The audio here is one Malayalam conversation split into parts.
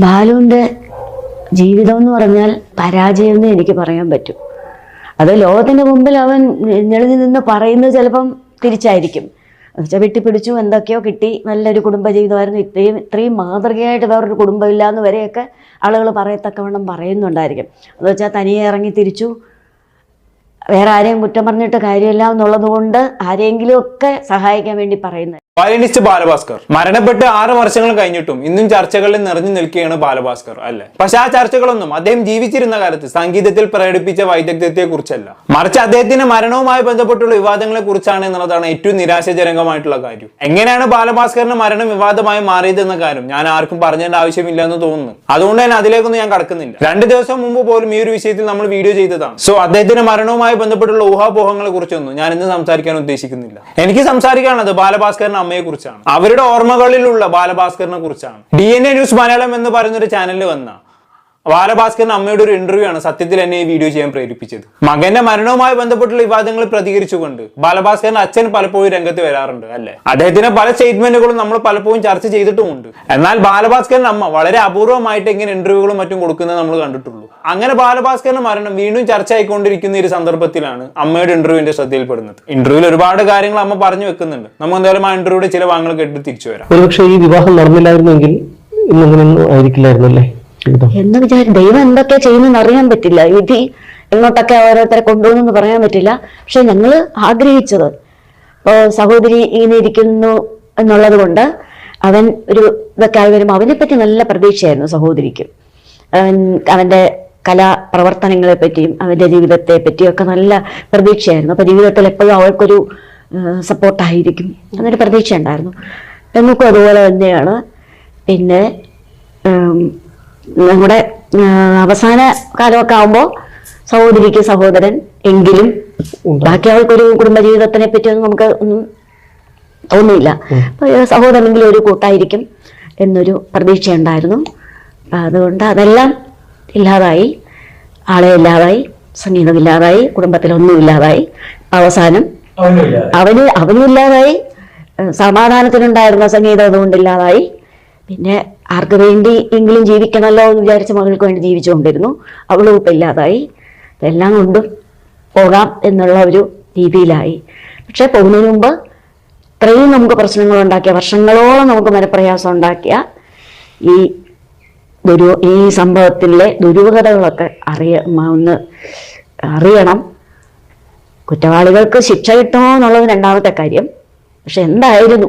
ബാലുവിന്റെ ജീവിതം എന്ന് പറഞ്ഞാൽ പരാജയം എനിക്ക് പറയാൻ പറ്റും. അത് ലോകത്തിന്റെ മുമ്പിൽ അവൻ ഞെളിഞ്ഞു നിന്ന് പറയുന്നത് ചിലപ്പം തിരിച്ചായിരിക്കും. എന്നുവെച്ചാൽ വെട്ടിപ്പിടിച്ചു എന്തൊക്കെയോ കിട്ടി. നല്ലൊരു കുടുംബ ജീവിതമായിരുന്നു. ഇത്രയും ഇത്രയും മാതൃകയായിട്ട് വേറൊരു കുടുംബമില്ല എന്ന് വരെയൊക്കെ ആളുകൾ പറയത്തക്കവണ്ണം പറയുന്നുണ്ടായിരിക്കും. എന്ന് വെച്ചാൽ തനിയെ ഇറങ്ങി തിരിച്ചു. വേറെ ആരെയും കുറ്റം പറഞ്ഞിട്ട് കാര്യമില്ല എന്നുള്ളത് കൊണ്ട് ആരെങ്കിലും ഒക്കെ സഹായിക്കാൻ വേണ്ടി പറയുന്നത് വയലിനിസ്റ്റ് ബാലഭാസ്കർ. മരണപ്പെട്ട് ആറ് വർഷങ്ങൾ കഴിഞ്ഞിട്ടും ഇന്നും ചർച്ചകളിൽ നിറഞ്ഞു നിൽക്കുകയാണ് ബാലഭാസ്കർ അല്ലെ? പക്ഷെ ആ ചർച്ചകളൊന്നും അദ്ദേഹം ജീവിച്ചിരുന്ന കാലത്ത് സംഗീതത്തിൽ പ്രകടിപ്പിച്ച വൈദഗ്ധ്യത്തെ കുറിച്ചല്ല മറിച്ച് അദ്ദേഹത്തിന്റെ മരണവുമായി ബന്ധപ്പെട്ടുള്ള വിവാദങ്ങളെ കുറിച്ചാണ് എന്നുള്ളതാണ് ഏറ്റവും നിരാശാജനകമായിട്ടുള്ള കാര്യം. എങ്ങനെയാണ് ബാലഭാസ്കറിന്റെ മരണം വിവാദമായി മാറിയത് എന്ന കാര്യം ഞാൻ ആർക്കും പറഞ്ഞേണ്ട ആവശ്യമില്ല എന്ന് തോന്നുന്നു. അതുകൊണ്ട് തന്നെ അതിലേക്കൊന്നും ഞാൻ കടക്കുന്നില്ല. രണ്ട് ദിവസം മുമ്പ് പോലും ഈ ഒരു വിഷയത്തിൽ നമ്മൾ വീഡിയോ ചെയ്തതാണ്. സോ അദ്ദേഹത്തിന്റെ മരണവുമായി ബന്ധപ്പെട്ടുള്ള ഊഹാപോഹങ്ങളെ കുറിച്ചൊന്നും ഞാൻ ഇന്ന് സംസാരിക്കാൻ ഉദ്ദേശിക്കുന്നില്ല. എനിക്ക് സംസാരിക്കാനുള്ളത് ബാലഭാസ്കറിന്റെ അമ്മയെ കുറിച്ചാണ് അവരുടെ ഓർമ്മകളിലുള്ള ബാലഭാസ്കറിനെ കുറിച്ചാണ്. D N A news Malayalam എന്ന് പറയുന്നൊരു ചാനലിൽ വന്ന ബാലഭാസ്കറിന്റെ അമ്മയുടെ ഒരു ഇന്റർവ്യൂ ആണ് സത്യത്തിൽ എന്നെ ഈ വീഡിയോ ചെയ്യാൻ പ്രേരിപ്പിച്ചത്. മകന്റെ മരണവുമായി ബന്ധപ്പെട്ടുള്ള വിവാദങ്ങൾ പ്രതികരിച്ചുകൊണ്ട് ബാലഭാസ്കറിന്റെ അച്ഛൻ പലപ്പോഴും രംഗത്ത് വരാറുണ്ട് അല്ലെ? അദ്ദേഹത്തിന്റെ പല സ്റ്റേറ്റ്മെന്റുകളും നമ്മൾ പലപ്പോഴും ചർച്ച ചെയ്തിട്ടുമുണ്ട്. എന്നാൽ ബാലഭാസ്കറിന്റെ അമ്മ വളരെ അപൂർവമായിട്ട് ഇങ്ങനെ ഇന്റർവ്യൂകളും മറ്റും കൊടുക്കുന്നത് നമ്മൾ കണ്ടിട്ടുള്ളൂ. അങ്ങനെ ബാലഭാസ്കറിന്റെ മരണം വീണ്ടും ചർച്ച ആയിക്കൊണ്ടിരിക്കുന്ന ഒരു സന്ദർഭത്തിലാണ് അമ്മയുടെ ഇന്റർവ്യൂവിന്റെ ശ്രദ്ധയിൽപ്പെടുന്നത്. ഇന്റർവ്യൂവിൽ ഒരുപാട് കാര്യങ്ങൾ അമ്മ പറഞ്ഞു വെക്കുന്നുണ്ട്. നമ്മൾ എന്തായാലും ആ ഇന്റർവ്യൂയുടെ ചില ഭാഗങ്ങൾ കേട്ട് തിരിച്ചു വരാം. ഒരുപക്ഷെ ഈ വിവാഹം നടന്നില്ലായിരുന്നെങ്കിൽ ഇന്നങ്ങനെയൊന്നും ആയിരിക്കില്ലായിരുന്നു അല്ലേ എന്ന് വിചാരിച്ചു ദൈവം എന്തൊക്കെ ചെയ്യുന്നെന്ന് അറിയാൻ പറ്റില്ല. വിധി എങ്ങോട്ടൊക്കെ ഓരോരുത്തരെ കൊണ്ടുപോകുന്നു പറയാൻ പറ്റില്ല. പക്ഷെ ഞങ്ങൾ ആഗ്രഹിച്ചത് ഇപ്പോൾ സഹോദരി ഇങ്ങനെ ഇരിക്കുന്നു എന്നുള്ളത് കൊണ്ട് അവൻ ഒരു ഇതൊക്കെ ആയി വരുമ്പോൾ അവനെ പറ്റി നല്ല പ്രതീക്ഷയായിരുന്നു സഹോദരിക്ക്. അവൻ അവന്റെ അവന്റെ കലാപ്രവർത്തനങ്ങളെ പറ്റിയും അവന്റെ ജീവിതത്തെ പറ്റിയും ഒക്കെ നല്ല പ്രതീക്ഷയായിരുന്നു. അപ്പോൾ ജീവിതത്തിൽ എപ്പോഴും അവൾക്കൊരു സപ്പോർട്ടായിരിക്കും. എന്നൊരു പ്രതീക്ഷ ഉണ്ടായിരുന്നു. നമുക്കും അതുപോലെ തന്നെയാണ്. പിന്നെ നമ്മുടെ അവസാന കാലമൊക്കെ ആകുമ്പോൾ സഹോദരിക്ക് സഹോദരൻ എങ്കിലും ബാക്കി അവൾക്കൊരു കുടുംബജീവിതത്തിനെ പറ്റിയൊന്നും നമുക്ക് ഒന്നും തോന്നിയില്ല സഹോദരനെങ്കിലും ഒരു കൂട്ടായിരിക്കും എന്നൊരു പ്രതീക്ഷയുണ്ടായിരുന്നു. അതുകൊണ്ട് അതെല്ലാം ഇല്ലാതായി. ആളെ ഇല്ലാതായി സംഗീതം ഇല്ലാതായി കുടുംബത്തിലൊന്നും ഇല്ലാതായി. അവസാനം അവന് അവനും ഇല്ലാതായി. സമാധാനത്തിനുണ്ടായിരുന്ന സംഗീതം അതുകൊണ്ട് ഇല്ലാതായി. പിന്നെ ആർക്ക് വേണ്ടി എങ്കിലും ജീവിക്കണമല്ലോ എന്ന് വിചാരിച്ച മകൾക്ക് വേണ്ടി ജീവിച്ചുകൊണ്ടിരുന്നു. അവളും ഇപ്പം ഇല്ലാതായി. എല്ലാം കൊണ്ടും പോകാം എന്നുള്ള ഒരു രീതിയിലായി. പക്ഷെ പോകുന്നതിന് മുമ്പ് ഇത്രയും നമുക്ക് പ്രശ്നങ്ങൾ ഉണ്ടാക്കിയ വർഷങ്ങളോളം നമുക്ക് മനപ്രയാസം ഉണ്ടാക്കിയ ഈ ദുരു ഈ സംഭവത്തിലെ ദുരൂഹതകളൊക്കെ അറിയ ഒന്ന് അറിയണം. കുറ്റവാളികൾക്ക് ശിക്ഷ കിട്ടുമോ എന്നുള്ളത് രണ്ടാമത്തെ കാര്യം. പക്ഷെ എന്തായിരുന്നു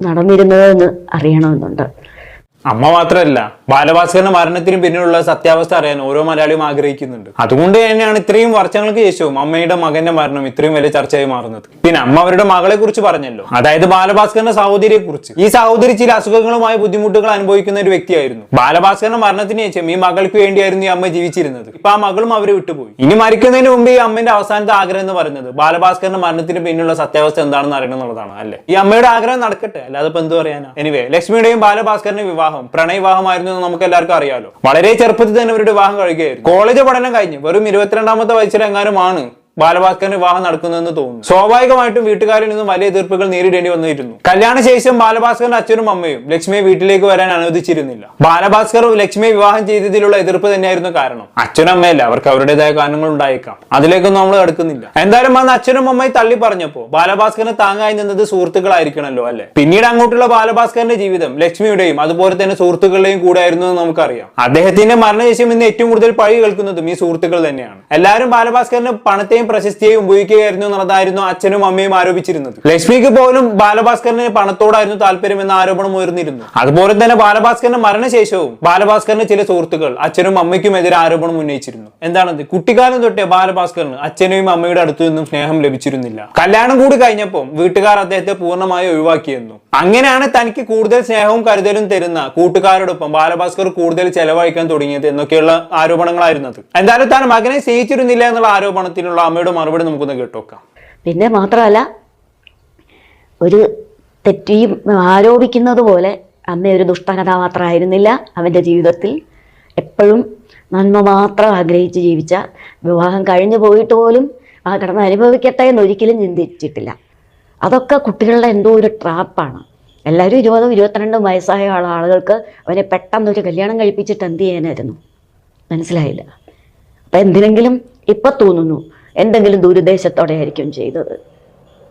നടന്നിരുന്നതെന്ന് അറിയണമെന്നുണ്ട്. അമ്മ മാത്രമല്ല ബാലഭാസ്കറിന്റെ മരണത്തിന് പിന്നിലുള്ള സത്യാവസ്ഥ അറിയാൻ ഓരോ മലയാളിയും ആഗ്രഹിക്കുന്നുണ്ട്. അതുകൊണ്ട് തന്നെയാണ് ഇത്രയും വർഷങ്ങൾക്ക് ശേഷവും അമ്മയുടെ മകന്റെ മരണം ഇത്രയും വലിയ ചർച്ചയായി മാറുന്നത്. പിന്നെ അമ്മ അവരുടെ മകളെ കുറിച്ച് പറഞ്ഞല്ലോ. അതായത് ബാലഭാസ്കറിന്റെ സഹോദരിയെ കുറിച്ച് ഈ സഹോദരി ചില അസുഖങ്ങളുമായി ബുദ്ധിമുട്ടുകൾ അനുഭവിക്കുന്ന ഒരു വ്യക്തിയായിരുന്നു. ബാലഭാസ്കറിന്റെ മരണത്തിന് ശേഷം ഈ മകൾക്ക് വേണ്ടിയായിരുന്നു ഈ അമ്മ ജീവിച്ചിരുന്നത്. ഇപ്പൊ ആ മകളും അവരെ വിട്ടുപോയി. ഇനി മരിക്കുന്നതിന് മുമ്പ് ഈ അമ്മന്റെ അവസാനത്തെ ആഗ്രഹം എന്ന് പറയുന്നത് ബാലഭാസ്കറിന്റെ മരണത്തിന് പിന്നിലുള്ള സത്യാവസ്ഥ എന്താണെന്ന് അറിയണം എന്നുള്ളതാണ് അല്ലെ? ഈ അമ്മയുടെ ആഗ്രഹം നടക്കട്ടെ അല്ലാതെ ഇപ്പൊ എന്ത് പറയാനാ? എനിവേ ലക്ഷ്മിയുടെയും ബാലഭാസ്കറിന്റെ വിവാഹം പ്രണയവിവാഹമായിരുന്നു എന്ന് നമുക്ക് എല്ലാവർക്കും അറിയാലോ. വളരെ ചെറുപ്പത്തിൽ തന്നെ ഇവരുടെ വിവാഹം കഴിക്കുകയായിരുന്നു കോളേജ് പഠനം കഴിഞ്ഞ് വെറും ഇരുപത്തിരണ്ടാമത്തെ വയസ്സിലെങ്ങാനുമാണ് ബാലഭാസ്കറിന് വിവാഹം നടക്കുന്നതെന്ന് തോന്നുന്നു. സ്വാഭാവികമായിട്ടും വീട്ടുകാരിൽ നിന്നും വലിയ എതിർപ്പുകൾ നേരിടേണ്ടി വന്നിരുന്നു. കല്യാണശേഷം ബാലഭാസ്കറിന്റെ അച്ഛനും അമ്മയും ലക്ഷ്മിയെ വീട്ടിലേക്ക് വരാൻ അനുവദിച്ചിരുന്നില്ല. ബാലഭാസ്കർ ലക്ഷ്മിയെ വിവാഹം ചെയ്തതിലുള്ള എതിർപ്പ് തന്നെയായിരുന്നു കാരണം. അച്ഛനും അമ്മയല്ല അവർക്ക് അവരുടേതായ കാരണങ്ങൾ ഉണ്ടായേക്കാം. അതിലേക്കൊന്നും നമ്മൾ എടുക്കുന്നില്ല എന്തായാലും അന്ന് അച്ഛനും അമ്മയും തള്ളി പറഞ്ഞപ്പോ ബാലഭാസ്കറിന് താങ്ങായി നിന്നത് സുഹൃത്തുക്കളായിരിക്കണല്ലോ അല്ലെ? പിന്നീട് അങ്ങോട്ടുള്ള ബാലഭാസ്കറിന്റെ ജീവിതം ലക്ഷ്മിയുടെയും അതുപോലെ തന്നെ സുഹൃത്തുക്കളുടെയും കൂടെ ആയിരുന്നു എന്ന് നമുക്കറിയാം. അദ്ദേഹത്തിന്റെ മരണശേഷം ഇന്ന് ഏറ്റവും കൂടുതൽ പഴി കേൾക്കുന്നതും ഈ സുഹൃത്തുക്കൾ തന്നെയാണ്. എല്ലാവരും ബാലഭാസ്കറിന് പണത്തെയും പ്രശസ്തിയെയും ഉപയോഗിക്കുകയായിരുന്നു എന്നുള്ളതായിരുന്നു അച്ഛനും അമ്മയും ആരോപിച്ചിരുന്നത്. ലക്ഷ്മിക്ക് പോലും ബാലഭാസ്കറിന് പണത്തോടായിരുന്നു താല്പര്യം എന്ന ആരോപണം ഉയർന്നിരുന്നു. അതുപോലെ തന്നെ ബാലഭാസ്കറിന്റെ മരണശേഷവും ബാലഭാസ്കറിന് ചില സുഹൃത്തുക്കൾ അച്ഛനും അമ്മയ്ക്കും എതിരെ ആരോപണം ഉന്നയിച്ചിരുന്നു. എന്താണത്? കുട്ടിക്കാലം തൊട്ടേ ബാലഭാസ്കറിന് അച്ഛനെയും അമ്മയുടെ അടുത്തു നിന്നും സ്നേഹം ലഭിച്ചിരുന്നില്ല. കല്യാണം കൂടി കഴിഞ്ഞപ്പോൾ വീട്ടുകാർ അദ്ദേഹത്തെ പൂർണമായി ഒഴിവാക്കിയെന്നു. അങ്ങനെയാണ് തനിക്ക് കൂടുതൽ സ്നേഹവും കരുതലും തരുന്ന കൂട്ടുകാരോടൊപ്പം ബാലഭാസ്കർ കൂടുതൽ ചെലവഴിക്കാൻ തുടങ്ങിയത് എന്നൊക്കെയുള്ള ആരോപണങ്ങളായിരുന്നത് എന്തായാലും താൻ മകനെ സ്നേഹിച്ചിരുന്നില്ല എന്നുള്ള ആരോപണത്തിനുള്ള അമ്മയുടെ മറുപടി നമുക്കൊന്ന് കേട്ടോക്കാം. പിന്നെ മാത്രമല്ല ഒരു തെറ്റിയും ആരോപിക്കുന്നത് പോലെ അമ്മ ഒരു ദുഷ്ടകഥാപാത്രമായിരുന്നില്ല അവന്റെ ജീവിതത്തിൽ എപ്പോഴും നന്മ മാത്രം ആഗ്രഹിച്ച് ജീവിച്ച വിവാഹം കഴിഞ്ഞു പോയിട്ട് പോലും ആ കിടന്ന് അനുഭവിക്കട്ടെ എന്ന് ഒരിക്കലും ചിന്തിച്ചിട്ടില്ല. അതൊക്കെ കുട്ടികളുടെ എന്തോ ഒരു ട്രാപ്പാണ്. എല്ലാവരും ഇരുപതും ഇരുപത്തിരണ്ടും വയസ്സായ ആള- ആളുകൾക്ക് അവനെ പെട്ടെന്നൊരു കല്യാണം കഴിപ്പിച്ചിട്ട് എന്ത് ചെയ്യാനായിരുന്നു? മനസ്സിലായില്ല. അപ്പം എന്തിനെങ്കിലും ഇപ്പം തോന്നുന്നു എന്തെങ്കിലും ദുരുദ്ദേശത്തോടെ ആയിരിക്കും ചെയ്തത്.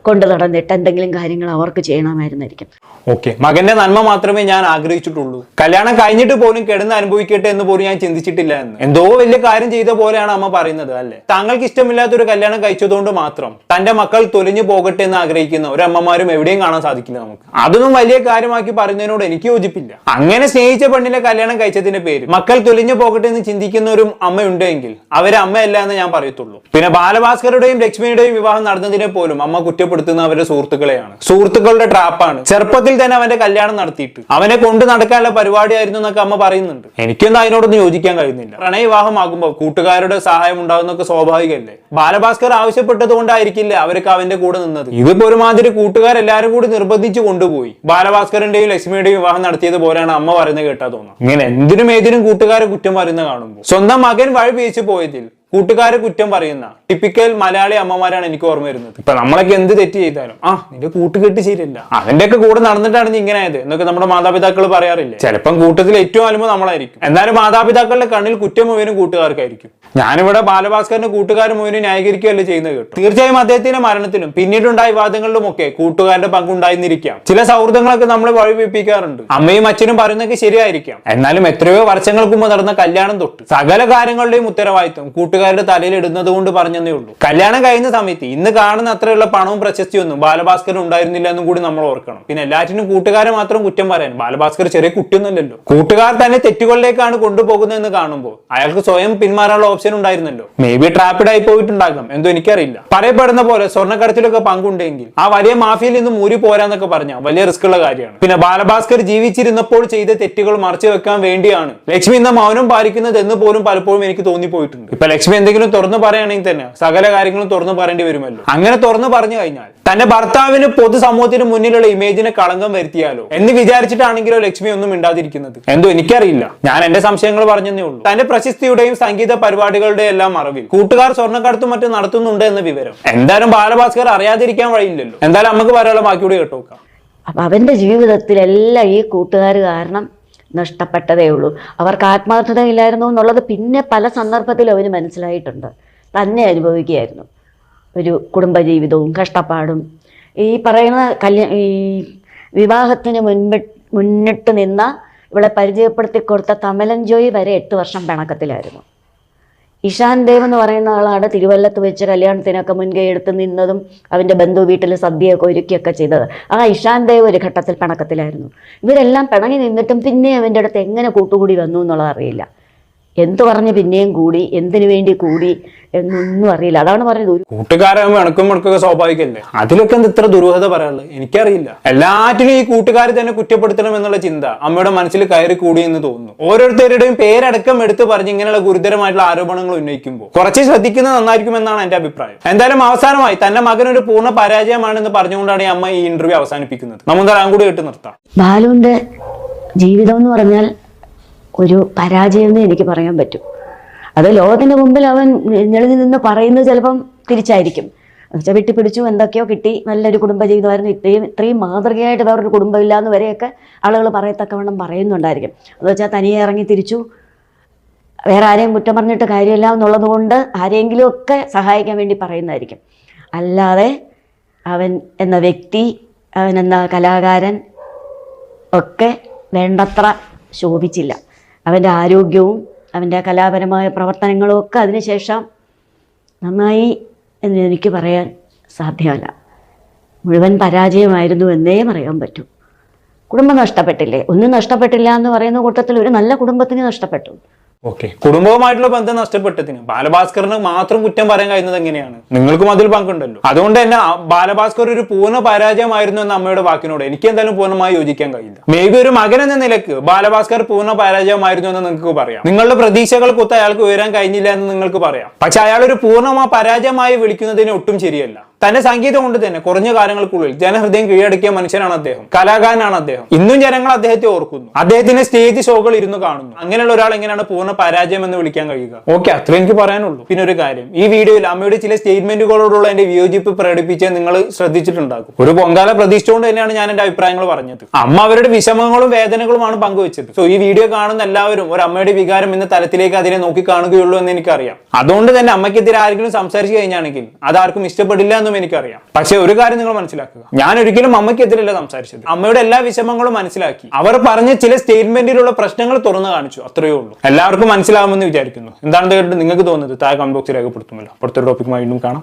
കൊണ്ടു നടന്നിട്ട് എന്തെങ്കിലും കാര്യങ്ങൾ അവർക്ക് ചെയ്യണമായിരുന്നായിരിക്കും. ഓക്കെ മകന്റെ നന്മ മാത്രമേ ഞാൻ ആഗ്രഹിച്ചിട്ടുള്ളൂ. കല്യാണം കഴിഞ്ഞിട്ട് പോലും കിടന്ന് അനുഭവിക്കട്ടെ എന്ന് പോലും ഞാൻ ചിന്തിച്ചിട്ടില്ല എന്ന്. എന്തോ വലിയ കാര്യം ചെയ്ത പോലെയാണ് അമ്മ പറയുന്നത് അല്ലെ? താങ്കൾക്ക് ഇഷ്ടമില്ലാത്ത ഒരു കല്യാണം കഴിച്ചതുകൊണ്ട് മാത്രം തന്റെ മക്കൾ തൊലിഞ്ഞു പോകട്ടെ എന്ന് ആഗ്രഹിക്കുന്ന ഒരു അമ്മമാരും എവിടെയും കാണാൻ സാധിക്കില്ല നമുക്ക്. അതൊന്നും വലിയ കാര്യമാക്കി പറയുന്നതിനോട് എനിക്ക് യോജിപ്പില്ല. അങ്ങനെ സ്നേഹിച്ച പെണ്ണിനെ കല്യാണം കഴിച്ചതിന്റെ പേര് മക്കൾ തൊലിഞ്ഞു പോകട്ടെ എന്ന് ചിന്തിക്കുന്ന ഒരു അമ്മയുണ്ടെങ്കിൽ അവരെ അമ്മയല്ല എന്ന് ഞാൻ പറയത്തുള്ളൂ. പിന്നെ ബാലഭാസ്കറുടെയും ലക്ഷ്മിയുടെയും വിവാഹം നടന്നതിനെ പോലും അമ്മ കുറ്റപ്പെടുത്തുന്ന അവരുടെ സുഹൃത്തുക്കളെയാണ്. സുഹൃത്തുക്കളുടെ ട്രാപ്പാണ് ചെറുപ്പത്തിൽ തന്നെ അവന്റെ കല്യാണം നടത്തിയിട്ട്. അവനെ കൊണ്ട് നടക്കാനുള്ള പരിപാടിയായിരുന്നു എന്നൊക്കെ അമ്മ പറയുന്നുണ്ട്. എനിക്കൊന്നും അതിനോടൊന്നും യോജിക്കാൻ കഴിയുന്നില്ല. പ്രണയവിവാഹമാകുമ്പോൾ കൂട്ടുകാരുടെ സഹായം ഉണ്ടാകുന്നൊക്കെ സ്വാഭാവികമല്ലേ? ബാലഭാസ്കർ ആവശ്യപ്പെട്ടത് കൊണ്ടായിരിക്കില്ല അവർക്ക് അവന്റെ കൂടെ നിന്നത്? ഇതിപ്പോ ഒരുമാതിരി കൂട്ടുകാരെല്ലാരും കൂടി നിർബന്ധിച്ചു കൊണ്ടുപോയി. ബാലഭാസ്കറിന്റെയും ലക്ഷ്മിയുടെയും വിവാഹം നടത്തിയത് പോലെയാണ് അമ്മ പറയുന്നത് കേട്ടാ തോന്നുന്നത്. ഇങ്ങനെ എന്തിനും ഏതിനും കൂട്ടുകാരെ കുറ്റം പറയുന്ന കാണുമ്പോൾ. സ്വന്തം മകൻ വഴി വീഴ്ച പോയതിൽ കൂട്ടുകാരെ കുറ്റം പറയുന്ന ടിപ്പിക്കൽ മലയാളി അമ്മമാരാണ് എനിക്ക് ഓർമ്മ വരുന്നത്. ഇപ്പൊ നമ്മളൊക്കെ എന്ത് തെറ്റ് ചെയ്താലും ആ നിന്റെ കൂട്ടുകെട്ട് ശരിയല്ല. അവന്റെ ഒക്കെ കൂടെ നടന്നിട്ടാണ് നീ ഇങ്ങനെ ആയത്. എന്നൊക്കെ നമ്മുടെ മാതാപിതാക്കൾ പറയാറില്ല? ചിലപ്പം കൂട്ടത്തിൽ ഏറ്റവും അലുമ്പ് നമ്മളായിരിക്കും. എന്നാലും മാതാപിതാക്കളുടെ കണ്ണിൽ കുറ്റം മുഴുവനും കൂട്ടുകാർക്കായിരിക്കും. ഞാനിവിടെ ബാലഭാസ്കറിന്റെ കൂട്ടുകാർ മുഴുവനും ന്യായീകരിക്കുകയല്ല ചെയ്യുന്നത് കേട്ടോ. തീർച്ചയായും അദ്ദേഹത്തിന്റെ മരണത്തിലും പിന്നീടുണ്ടായ വിവാദങ്ങളിലും ഒക്കെ കൂട്ടുകാരുടെ പങ്കുണ്ടായിരുന്നിരിക്കാം ചില സൗഹൃദങ്ങളൊക്കെ നമ്മൾ വഴിവെപ്പിക്കാറുണ്ട്. അമ്മയും അച്ഛനും പറയുന്നൊക്കെ ശരിയായിരിക്കാം. എന്നാലും എത്രയോ വർഷങ്ങൾക്ക് മുമ്പ് നടന്ന കല്യാണം തൊട്ട് സകല കാര്യങ്ങളുടെയും ഉത്തരവാദിത്വം കൂട്ടുകാരുടെ തലയിൽ ഇടുന്നത് കൊണ്ട് പറഞ്ഞതേ ഉള്ളൂ. കല്യാണം കഴിഞ്ഞ സമയത്ത് ഇന്ന് കാണുന്ന അത്രയുള്ള പണവും പ്രശസ്തിയൊന്നും ബാലഭാസ്കർ ഉണ്ടായിരുന്നില്ല എന്നും കൂടി നമ്മൾ ഓർക്കണം. പിന്നെ എല്ലാറ്റിനും കൂട്ടുകാരെ മാത്രം കുറ്റം പറയാൻ. ബാലഭാസ്കർ ചെറിയ കുട്ടിയൊന്നുമല്ലല്ലോ. കൂട്ടുകാർ തന്നെ തെറ്റുകളിലേക്കാണ് കൊണ്ടുപോകുന്നതെന്ന് കാണുമ്പോൾ അയാൾക്ക് സ്വയം പിന്മാറാനുള്ള ഓപ്ഷൻ ഉണ്ടായിരുന്നല്ലോ. മേ ബി ട്രാപ്പിഡ് ആയി പോയിട്ടുണ്ടാകാം. എന്തോ എനിക്കറിയില്ല. പറയപ്പെടുന്ന പോലെ സ്വർണക്കടത്തിലൊക്കെ പങ്കുണ്ടെങ്കിൽ ആ വലിയ മാഫിയയിൽ നിന്ന് മൂരി പോരാന്നൊക്കെ പറഞ്ഞ വലിയ റിസ്ക് ഉള്ള കാര്യമാണ്. പിന്നെ ബാലഭാസ്കർ ജീവിച്ചിരുന്നപ്പോൾ ചെയ്ത തെറ്റുകൾ മറച്ചു വെക്കാൻ വേണ്ടിയാണ് ലക്ഷ്മി ഇന്ന് മൗനം പാലിക്കുന്നത് എന്ന് പോലും പലപ്പോഴും എനിക്ക് തോന്നിപ്പോയിട്ടുണ്ട്. ഇപ്പൊ ലക്ഷ്മി എന്തെങ്കിലും തുറന്നു പറയുകയാണെങ്കിൽ തന്നെ സകല കാര്യങ്ങളും തുറന്നു പറയേണ്ടി വരുമല്ലോ. അങ്ങനെ തുറന്നു പറഞ്ഞു കഴിഞ്ഞാൽ തന്റെ ഭർത്താവിന് പൊതുസമൂഹത്തിന് മുന്നിലുള്ള ഇമേജിന് കളങ്കം വരുത്തിയാലോ എന്ന് വിചാരിച്ചിട്ടാണെങ്കിലോ ലക്ഷ്മി ഒന്നും ഇണ്ടാതിരിക്കുന്നത് എന്തോ എനിക്കറിയില്ല. ഞാൻ എന്റെ സംശയങ്ങൾ പറഞ്ഞതേ ഉള്ളൂ. തന്റെ പ്രശസ്തിയുടെയും സംഗീത പരിപാടികളുടെ എല്ലാം മറവിൽ കൂട്ടുകാർ സ്വർണക്കടത്തും മറ്റും നടത്തുന്നുണ്ട് എന്ന വിവരം എന്തായാലും ബാലഭാസ്കർ അറിയാതിരിക്കാൻ വഴിയില്ലല്ലോ. എന്തായാലും നമുക്ക് പറയാനുള്ള ബാക്കിയോട് കേട്ടോക്കാം. അപ്പൊ അവന്റെ ജീവിതത്തിലെല്ലാം ഈ കൂട്ടുകാർ കാരണം നഷ്ടപ്പെട്ടതേ ഉള്ളൂ അവർക്ക് ആത്മാർത്ഥതയില്ലായിരുന്നു എന്നുള്ളത് പിന്നെ പല സന്ദർഭത്തിലും അവന് മനസ്സിലായിട്ടുണ്ട്. തന്നെ അനുഭവിക്കുകയായിരുന്നു. ഒരു കുടുംബജീവിതവും കഷ്ടപ്പാടും. ഈ പറയുന്ന കല്യാ ഈ വിവാഹത്തിന് മുൻപ് മുന്നിട്ട് നിന്ന ഇവിടെ പരിചയപ്പെടുത്തി കൊടുത്ത തമലൻ ജോയി വരെ എട്ട് വർഷം പിണക്കത്തിലായിരുന്നു. ഇഷാൻ ദേവ് എന്ന് പറയുന്ന ആളാണ് തിരുവല്ലത്ത് വെച്ച് കല്യാണത്തിനൊക്കെ മുൻകൈ എടുത്ത് നിന്നതും അവന്റെ ബന്ധു വീട്ടിൽ സദ്യയൊക്കെ ഒരുക്കിയൊക്കെ ചെയ്തത്. ആ ഇഷാൻ ദേവ് ഒരു ഘട്ടത്തിൽ പിണക്കത്തിലായിരുന്നു. ഇവരെല്ലാം പിണങ്ങി നിന്നിട്ടും പിന്നെ അവന്റെ അടുത്ത് എങ്ങനെ കൂട്ടുകൂടി വന്നു എന്നുള്ളത് അറിയില്ല. എന്ത് പറഞ്ഞ് പിന്നെയും കൂടി എന്തിനു വേണ്ടി കൂടി എന്നൊന്നും അറിയില്ല. അതാണ് പറയുന്നത് കൂട്ടുകാരൊക്കെ കൂട്ടുകാരാകുമ്പോൾ ഇണക്കും സ്വാഭാവികമല്ലേ? അതിലൊക്കെ എന്ത് ഇത്ര ദുരൂഹത പറയാനുള്ളത്? എനിക്കറിയില്ല. എല്ലാറ്റിനും ഈ കൂട്ടുകാരെ തന്നെ കുറ്റപ്പെടുത്തണം എന്നുള്ള ചിന്ത അമ്മയുടെ മനസ്സിൽ കയറി കൂടി എന്ന് തോന്നുന്നു. ഓരോരുത്തരുടെയും പേരടക്കം എടുത്ത് പറഞ്ഞ് ഇങ്ങനെയുള്ള ഗുരുതരമായിട്ടുള്ള ആരോപണങ്ങൾ ഉന്നയിക്കുമ്പോൾ കുറച്ച് ശ്രദ്ധിക്കുന്നത് നന്നായിരിക്കും എന്നാണ് എന്റെ അഭിപ്രായം. എന്തായാലും അവസാനമായി തന്റെ മകൻ ഒരു പൂർണ പരാജയമാണെന്ന് പറഞ്ഞുകൊണ്ടാണ് ഈ അമ്മ ഈ ഇന്റർവ്യൂ അവസാനിപ്പിക്കുന്നത്. നമുക്ക് തരാൻ കൂടി കേട്ട് നിർത്താം. ബാലുവിന്റെ ജീവിതം എന്ന് പറഞ്ഞാൽ ഒരു പരാജയം എന്ന് എനിക്ക് പറയാൻ പറ്റും. അത് ലോകത്തിന്റെ മുമ്പിൽ അവൻ ഞെളിഞ്ഞു നിന്ന് പറയുന്നത് ചിലപ്പം തിരിച്ചായിരിക്കും. എന്നുവെച്ചാൽ വെട്ടിപ്പിടിച്ചു എന്തൊക്കെയോ കിട്ടി നല്ലൊരു കുടുംബജീവിതമായിരുന്നു ഇത്രയും ഇത്രയും മാതൃകയായിട്ട് വേറൊരു കുടുംബമില്ല എന്ന് വരെയൊക്കെ ആളുകൾ പറയത്തക്കവണ്ണം പറയുന്നുണ്ടായിരിക്കും. എന്ന് വെച്ചാൽ തനിയെ ഇറങ്ങി തിരിച്ചു. വേറെ ആരെയും കുറ്റം പറഞ്ഞിട്ട് കാര്യമില്ല എന്നുള്ളത് കൊണ്ട് ആരെങ്കിലുമൊക്കെ സഹായിക്കാൻ വേണ്ടി പറയുന്നതായിരിക്കും. അല്ലാതെ അവൻ എന്ന വ്യക്തി അവൻ എന്ന കലാകാരൻ ഒക്കെ വേണ്ടത്ര ശോഭിച്ചില്ല. അവന്റെ ആരോഗ്യവും അവന്റെ കലാപരമായ പ്രവർത്തനങ്ങളും ഒക്കെ അതിനുശേഷം നന്നായി എന്ന് എനിക്ക് പറയാൻ സാധ്യമല്ല. മുഴുവൻ പരാജയമായിരുന്നു എന്നേ പറയാൻ പറ്റൂ. കുടുംബം നഷ്ടപ്പെട്ടില്ലേ? ഒന്നും നഷ്ടപ്പെട്ടില്ല എന്ന് പറയുന്ന കൂട്ടത്തിൽ ഒരു നല്ല കുടുംബത്തിന് നഷ്ടപ്പെട്ടു. ഓക്കെ. കുടുംബവുമായിട്ടുള്ള ബന്ധം നഷ്ടപ്പെട്ടതിന് ബാലഭാസ്കറിന് മാത്രം കുറ്റം പറയാൻ കഴിയുന്നത് എങ്ങനെയാണ്? നിങ്ങൾക്കും അതിൽ പങ്കുണ്ടല്ലോ. അതുകൊണ്ട് തന്നെ ബാലഭാസ്കർ ഒരു പൂർണ പരാജയമായിരുന്നു എന്ന അമ്മയുടെ വാക്കിനോട് എനിക്ക് എന്തായാലും പൂർണമായി യോജിക്കാൻ കഴിയില്ല. മേ ബി ഒരു മകൻ എന്ന നിലയ്ക്ക് ബാലഭാസ്കർ പൂർണ പരാജയമായിരുന്നു എന്ന് നിങ്ങൾക്ക് പറയാം. നിങ്ങളുടെ പ്രതീക്ഷകൾക്കൊത്ത് അയാൾക്ക് ഉയരാൻ കഴിഞ്ഞില്ല എന്ന് നിങ്ങൾക്ക് പറയാം. പക്ഷെ അയാൾ ഒരു പൂർണമായ പരാജയമായി വിളിക്കുന്നതിന് ഒട്ടും ശരിയല്ല. തന്റെ സംഗീതം കൊണ്ട് തന്നെ കുറഞ്ഞ കാലങ്ങൾക്കുള്ളിൽ ജനഹൃദയം കീഴടക്കിയ മനുഷ്യനാണ് അദ്ദേഹം. കലാകാരനാണ് അദ്ദേഹം. ഇന്നും ജനങ്ങൾ അദ്ദേഹത്തെ ഓർക്കുന്നു. അദ്ദേഹത്തിന്റെ സ്റ്റേജ് ഷോകൾ ഇരുന്ന് കാണുന്നു. അങ്ങനെയുള്ള ഒരാൾ എങ്ങനെയാണ് പൂർണ പരാജയം എന്ന് വിളിക്കാൻ കഴിയുക? ഓക്കെ അത്ര എനിക്ക് പറയാനുള്ളൂ. പിന്നെ ഒരു കാര്യം ഈ വീഡിയോയിൽ അമ്മയുടെ ചില സ്റ്റേറ്റ്മെന്റുകളോടുള്ള എന്റെ വിയോജിപ്പ് പ്രകടിപ്പിച്ച് നിങ്ങൾ ശ്രദ്ധിച്ചിട്ടുണ്ടാകും. ഒരു പൊങ്കാല പ്രതീക്ഷിച്ചുകൊണ്ട് തന്നെയാണ് ഞാൻ എന്റെ അഭിപ്രായങ്ങൾ പറഞ്ഞത്. അമ്മ അവരുടെ വിഷമങ്ങളും വേദനകളുമാണ് പങ്കുവച്ചത്. സോ ഈ വീഡിയോ കാണുന്ന എല്ലാവരും ഒരു അമ്മയുടെ വികാരം എന്ന തലത്തിലേക്ക് അതിനെ നോക്കി കാണുകയുള്ളൂ എന്ന് എനിക്കറിയാം. അതുകൊണ്ട് തന്നെ അമ്മയ്ക്കെതിരെ ആരെങ്കിലും സംസാരിച്ചു കഴിഞ്ഞാണെങ്കിൽ അത് ആർക്കും ഇഷ്ടപ്പെടില്ല എന്നും എനിക്കറിയാം. പക്ഷെ ഒരു കാര്യം നിങ്ങൾ മനസ്സിലാക്കുക. ഞാൻ ഒരിക്കലും അമ്മയ്ക്കെതിരല്ല സംസാരിച്ചത്. അമ്മയുടെ എല്ലാ വിഷമങ്ങളും മനസ്സിലാക്കി. അവർ പറഞ്ഞ ചില സ്റ്റേറ്റ്മെന്റിലുള്ള പ്രശ്നങ്ങൾ തുറന്നു കാണിച്ചു. അത്രയേ ഉള്ളൂ. എല്ലാവർക്കും മനസ്സിലാവുമെന്ന് വിചാരിക്കുന്നു. എന്താണെന്ന് കേട്ടിട്ട് നിങ്ങൾക്ക് തോന്നുന്നത്? താഴെ കമന്റ് ബോക്സിൽ രേഖപ്പെടുത്തുമല്ലോ. അടുത്തൊരു ടോപ്പിക്കുമായി വീണ്ടും കാണാം.